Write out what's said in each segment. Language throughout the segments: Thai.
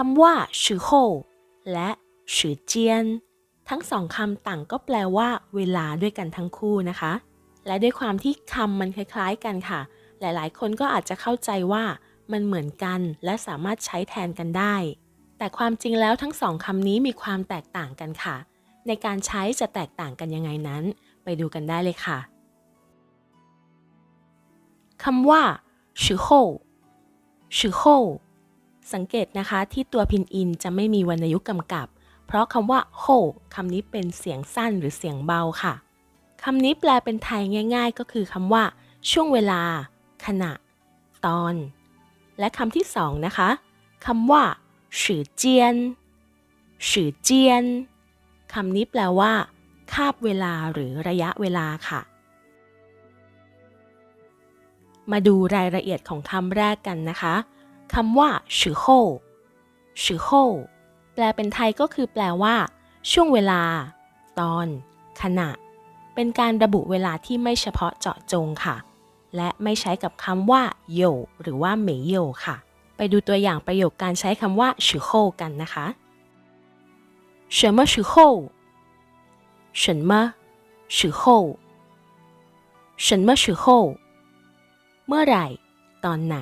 คำว่าชือโฮและชือเจียน ทั้งสองคำต่างก็แปลว่า เวลาด้วยกันทั้งคู่นะคะ และด้วยความที่คำมันคล้าย ๆ กันค่ะ หลายๆ คนก็อาจจะเข้าใจว่ามันเหมือนกันและสามารถใช้แทนกันได้ แต่ความจริงแล้วทั้งสองคำนี้มีความแตกต่างกันค่ะ ในการใช้จะแตกต่างกันยังไงนั้น ไปดูกันได้เลยค่ะคำว่าชือโฮชือโฮ สังเกตนะคะที่ตัวพินอินจะไม่มีวรรณยุกต์กำกับ เพราะคำว่าโฮคำนี้เป็นเสียงสั้นหรือเสียงเบาค่ะคำนี้แปลเป็นไทยง่าย ๆ ก็คือคำว่า ช่วงเวลา ขณะ ตอน และคำที่สองนะคะคำว่าสือเจียนสือเจียนคำนี้แปลว่า คาบเวลาหรือระยะเวลาค่ะ มาดูรายละเอียดของคำแรกกันนะคะ คำว่าสือโฮสือโฮแปลเป็นไทยก็คือแปลว่า ช่วงเวลา ตอน ขณะ เป็นการระบุเวลาที่ไม่เฉพาะเจาะจงค่ะ และไม่ใช้กับคำว่าโยหรือว่าเหมยโยค่ะ ไปดูตัวอย่างประโยคการใช้คำว่าสือโฮกันนะคะ什么时候什么时候什么时候เมื่อไหร่ ตอนไหน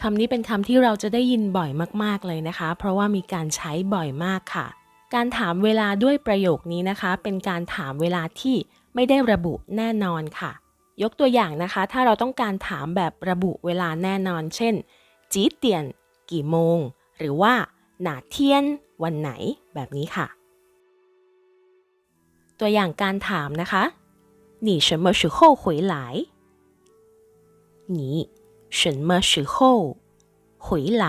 คำนี้เป็นคำที่เราจะได้ยินบ่อยมากๆเลยนะคะ เพราะว่ามีการใช้บ่อยมากค่ะ การถามเวลาด้วยประโยคนี้นะคะ เป็นการถามเวลาที่ไม่ได้ระบุแน่นอนค่ะ ยกตัวอย่างนะคะ ถ้าเราต้องการถามแบบระบุเวลาแน่นอน เช่น จีเตียน กี่โมง หรือว่า หนาเทียน วันไหน แบบนี้ค่ะ ตัวอย่างการถามนะคะ你什么时候回来你 什么时候回来？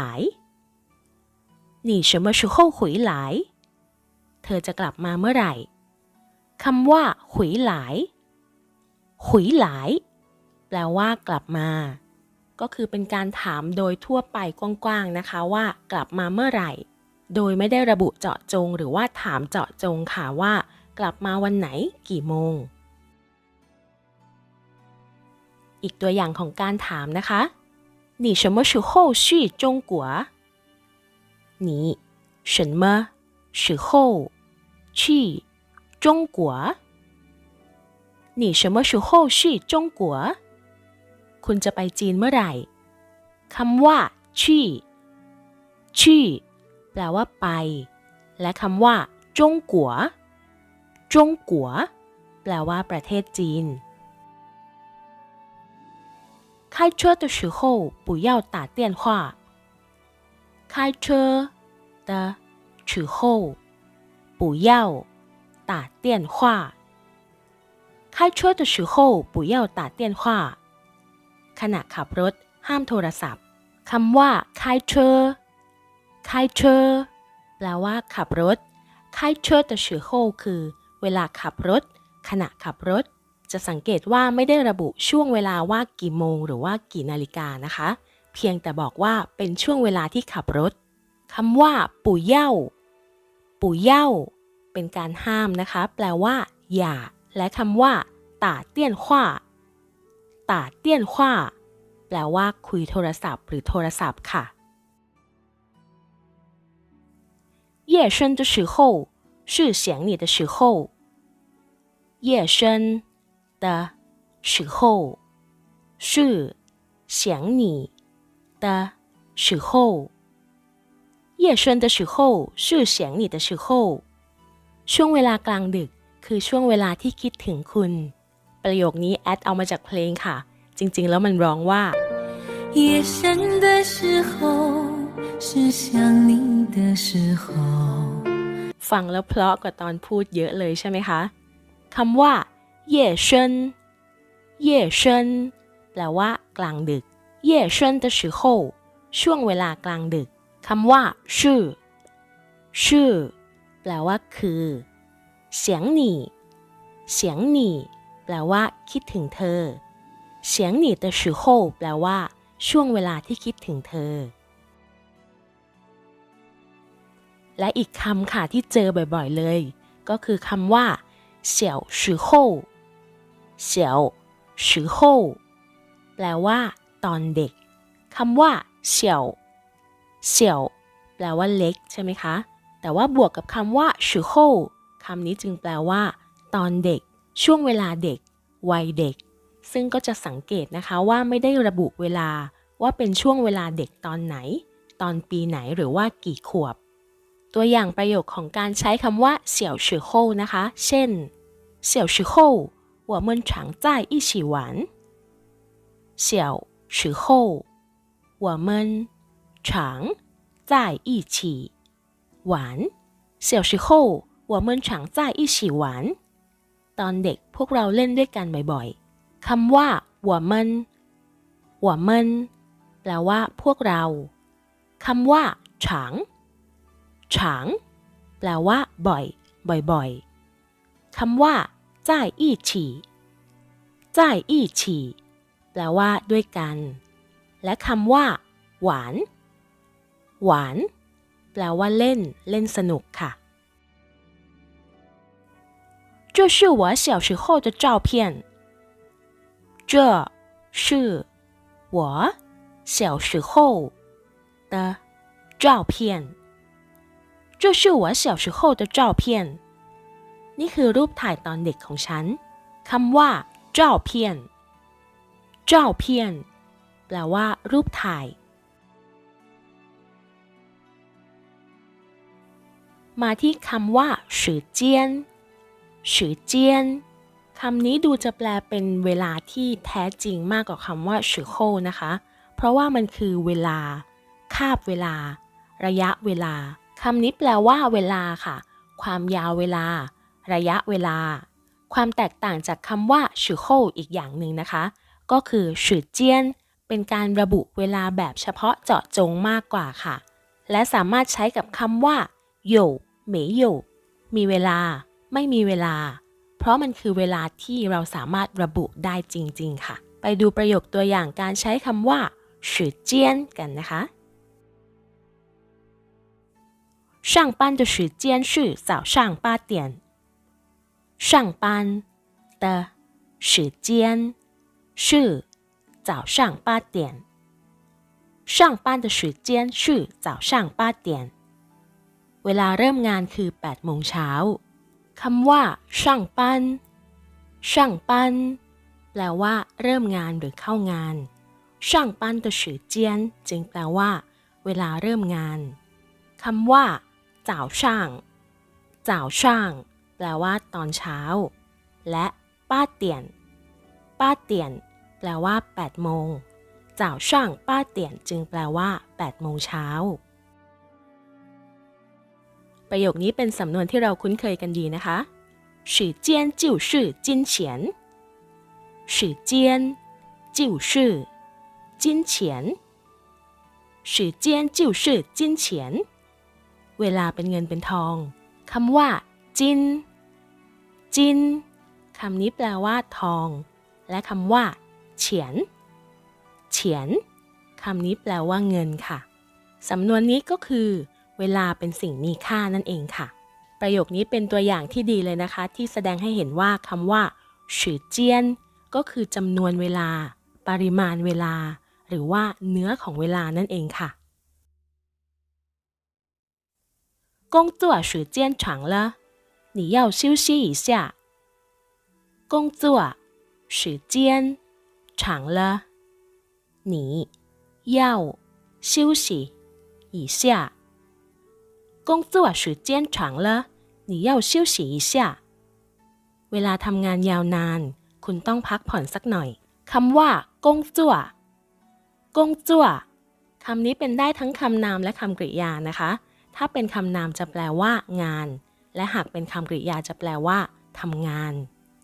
你什么时候回来？เธอจะกลับมาเมื่อไหร่คำว่า回来回来แปลว่ากลับมา ก็คือเป็นการถามโดยทั่วไปกว้างๆนะคะว่ากลับมาเมื่อไหร่ โดยไม่ได้ระบุเจาะจงหรือว่าถามเจาะจงค่ะว่า กลับมาวันไหนกี่โมง อีกตัวอย่างของการถามนะคะ你什么时候去中国你什么时候去中国你什么时候去中国คุณจะไปจีนเมื่อไหร่คำว่าชี่ชี่แปลว่าไป และคำว่าจงกัวจงกัวแปลว่าประเทศจีน 开车的时候不要打电话。开车的时候不要打电话。开车的时候不要打电话。ขณะขับรถห้ามโทรศัพท์คำว่า开车开车แปลว่าขับรถ开车的时候คือ เวลาขับรถ ขณะขับรถ จะสังเกตว่าไม่ได้ระบุช่วงเวลาว่ากี่โมงหรือว่ากี่นาฬิกานะคะ เพียงแต่บอกว่าเป็นช่วงเวลาที่ขับรถคำว่าปู่เย่าปู่เย่าเป็นการห้ามนะคะ แปลว่า อย่า และคำว่าตาเตี้ยนขว้าตาเตี้ยนขว้าแปลว่า คุยโทรศัพท์ หรือโทรศัพท์ค่ะ夜深的时候是想你的时候夜深 的时候是想你的时候夜深的时候是想你的时候ช่วงเวลากลางดึก คือช่วงเวลาที่คิดถึงคุณ ประโยคนี้แอดเอามาจากเพลงค่ะ จริงๆ แล้วมันร้องว่า夜深的时候是想你的时候ฟังแล้วเพราะกว่าตอนพูดเยอะเลยใช่ไหมคะคำว่า 夜深夜深แปลว่า กลางดึก夜深的时候ช่วงเวลากลางดึกคำว่าชื่อชื่อแปลว่า คือเสียงหนีเสียงหนีแปลว่า คิดถึงเธอเสียงหนี的时候แปลว่า ช่วงเวลาที่คิดถึงเธอ และอีกคำค่ะที่เจอบ่อยๆเลย ก็คือคำว่า小时候 เฉียวชือโฮแปลว่า ตอนเด็กคำว่าเฉียวเฉียวแปลว่าเล็กใช่ไหมคะ แต่ว่าบวกกับคำว่า时候คำนี้จึงแปลว่า ตอนเด็ก ช่วงเวลาเด็ก วัยเด็ก ซึ่งก็จะสังเกตนะคะว่าไม่ได้ระบุเวลาว่าเป็นช่วงเวลาเด็กตอนไหน ตอนปีไหนหรือว่ากี่ขวบ ตัวอย่างประโยคของการใช้คำว่าเสี่ยวชื่อโฮนะคะ เช่น เสี่ยวชื่อโฮ 我们常在一起玩小时候我们常在一起玩小时候我们常在一起玩ตอนเด็กพวกเราเล่นด้วยกันบ่อยๆ คำว่า我们我们แปลว่าพวกเรา คำว่าฉางฉางแปลว่า บ่อย บ่อยๆ คำว่า 在一起在一起แปลว่า ด้วยกัน และคำว่า หวาน หวาน แปลว่าเล่น เล่นสนุกค่ะ 这是我小时候的照片。这是我小时候的照片。这是我小时候的照片。 นี่คือรูปถ่ายตอนเด็กของฉันคำว่าเจ้าเพียนเจ้าเพียนแปลว่า รูปถ่าย มาที่คำว่าสือเจียนสือเจียนคำนี้ดูจะแปลเป็นเวลาที่แท้จริงมากกว่าคำว่าสือโคนะคะ เพราะว่ามันคือเวลา คาบเวลา ระยะเวลาคำนี้แปลว่า เวลาค่ะ ความยาวเวลา ระยะเวลา ความแตกต่างจากคำว่า时候อีกอย่างหนึ่งนะคะ ก็คือ时间เป็นการระบุเวลาแบบเฉพาะเจาะจงมากกว่าค่ะ และสามารถใช้กับคำว่า有没有มีเวลา ไม่มีเวลา เพราะมันคือเวลาที่เราสามารถระบุได้จริง ๆ ค่ะ ไปดูประโยคตัวอย่างการใช้คำว่า时间กันนะคะ 上班的时间是早上八点。 上班的时间是早上八点。上班的时间是早上八点。เวลาเริ่มงานคือ8โมงเช้าคำว่าช่างปั้นช่างปั้นแปลว่า เริ่มงานหรือเข้างานช่างปั้น的时间จึงแปลว่า เวลาเริ่มงานคำว่าจ่าวช่างจ่าวช่าง แปลว่าตอนเช้า และป้าเตียน ป้าเตียน แปลว่า8โมงจ่าวช่างป้าเตียนจึงแปลว่า8โมงเช้า ประโยคนี้เป็นสำนวนที่เราคุ้นเคยกันดีนะคะสีเจียนจิ๋วชื่อจินเฉียนสีเจียนจิ๋วชื่อจินเฉียนสีเจียนจิ๋วชื่อจินเฉียน เวลาเป็นเงินเป็นทองคำว่าจิน จิน คำนี้แปลว่า ทอง และคำว่า เฉียน เฉียน คำนี้แปลว่า เงินค่ะ สำนวนนี้ก็คือ เวลาเป็นสิ่งมีค่านั่นเองค่ะ ประโยคนี้เป็นตัวอย่างที่ดีเลยนะคะ ที่แสดงให้เห็นว่าคำว่าฉือเจียน ก็คือจำนวนเวลา ปริมาณเวลา หรือว่าเนื้อของเวลานั่นเองค่ะ 工作时间长了， 你要休息一下。工作时间长了，你要休息一下。工作时间长了，你要休息一下。เวลาทำงานยาวนาน คุณต้องพักผ่อนสักหน่อยคำว่ากงจั่วกงจั่วคำนี้เป็นได้ทั้งคำนามและคำกริยานะคะ ถ้าเป็นคำนามจะแปลว่า งาน และหากเป็นคำกริยาจะแปลว่าทำงาน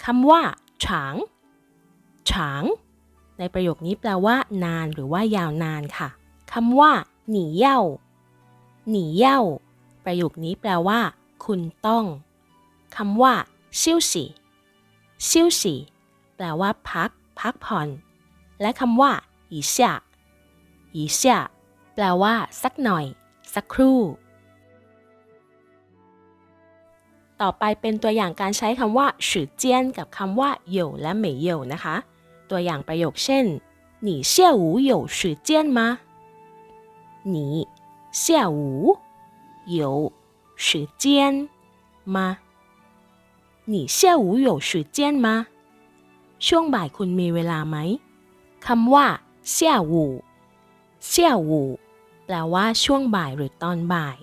คำว่าฉางฉาง ในประโยคนี้แปลว่า นานหรือว่ายาวนานค่ะคำว่า หนีเย่า หนีเย่า ประโยคนี้แปลว่า คุณต้องคำว่าชิวสีชิวสีแปลว่า พัก พักผ่อน และคำว่าอีเซียอีเซียแปลว่า สักหน่อย สักครู่ ต่อไปเป็นตัวอย่างการใช้คำว่าฉือเจียนกับคำว่าเหยวและเหมยเหยวนะคะ ตัวอย่างประโยคเช่น你下午有时间吗你 下午有时间吗你下午有时间吗ช่วงบ่ายคุณมีเวลาไหมคำว่า下午下午แปลว่าช่วงบ่ายหรือตอนบ่าย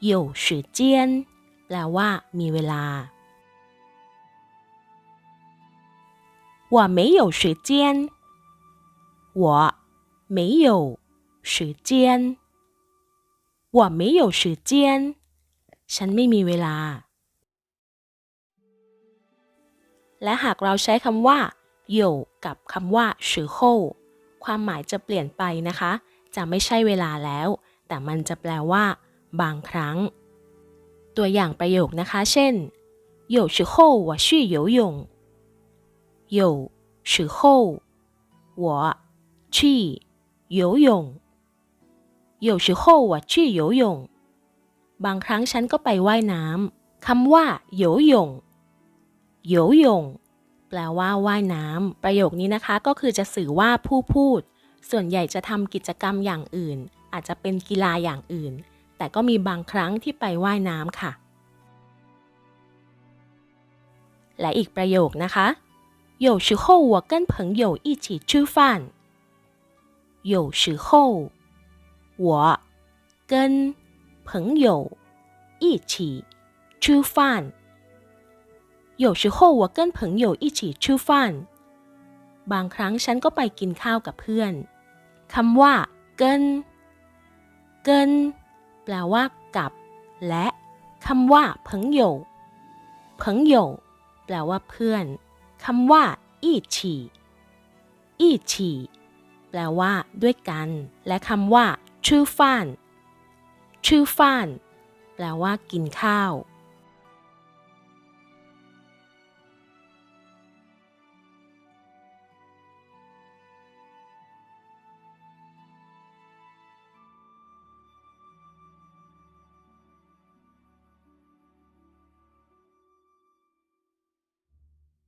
有时间有时间แปลว่า มีเวลา我没有时间我没有时间我没有时间ฉันไม่มีเวลา และหากเราใช้คำว่า有กับคำว่า时候ความหมายจะเปลี่ยนไปนะคะ จะไม่ใช่เวลาแล้ว แต่มันจะแปลว่า บางครั้ง ตัวอย่างประโยคนะคะ เช่น有时候我去游泳有时候我去游泳有时候我去游泳บางครั้งฉันก็ไปว่ายน้ำคำว่า游泳游泳แปลว่าว่ายน้ำประโยคนี้นะคะก็คือจะสื่อว่าผู้พูด ส่วนใหญ่จะทำกิจกรรมอย่างอื่น อาจจะเป็นกีฬาอย่างอื่น แต่ก็มีบางครั้งที่ไปว่ายน้ำค่ะ และอีกประโยคนะคะ有时候我跟朋友一起吃饭有时候我跟朋友一起吃饭有时候我跟朋友一起吃饭บางครั้งฉันก็ไปกินข้าวกับเพื่อนคำว่าเกินเกิน แปลว่ากับ และคำว่าเพิงโยเพิงโยแปลว่าเพื่อนคำว่าอีฉีอีฉีแปลว่า ด้วยกัน และคำว่า ชื่อฟ้าน ชื่อฟ้าน แปลว่ากินข้าว